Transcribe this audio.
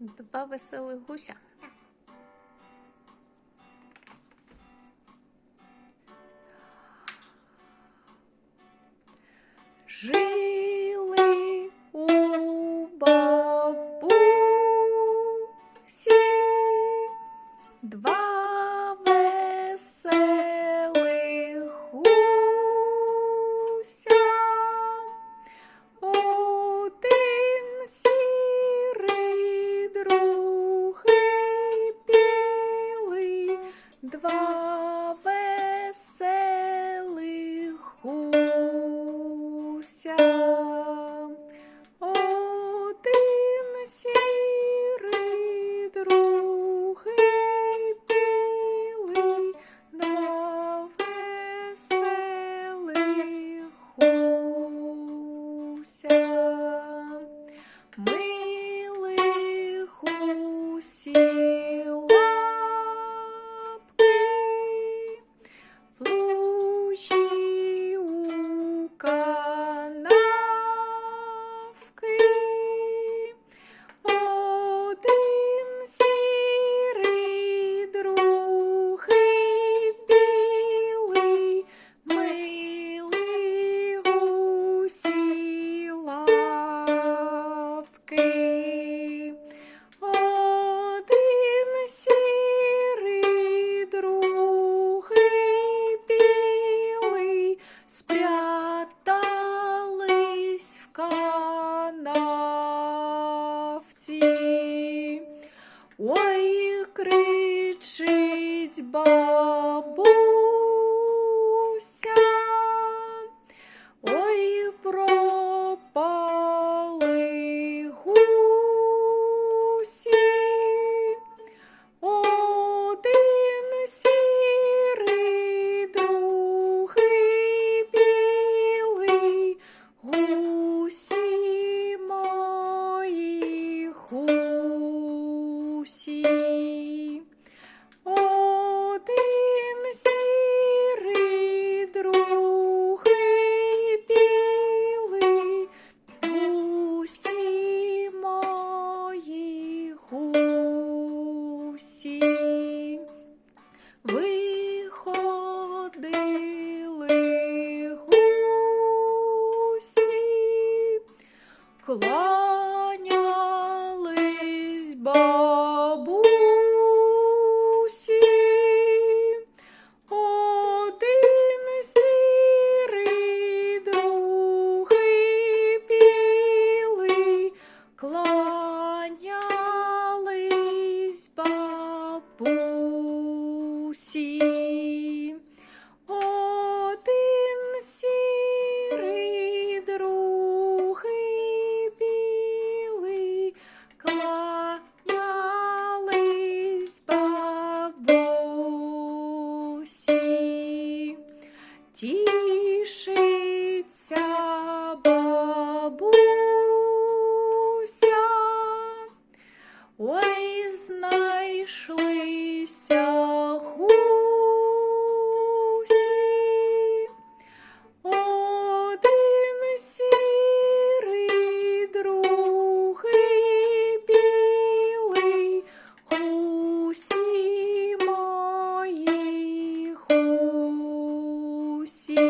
Два веселих гуся. Жили у бабусі. два веселих гуся. see. кланялись бабусі, один сірий, другий білий, кланялись бабусі. Смішиться бабуся, ой, знайшлися гусі, один сірий, другий білий. Гусі мої гусі.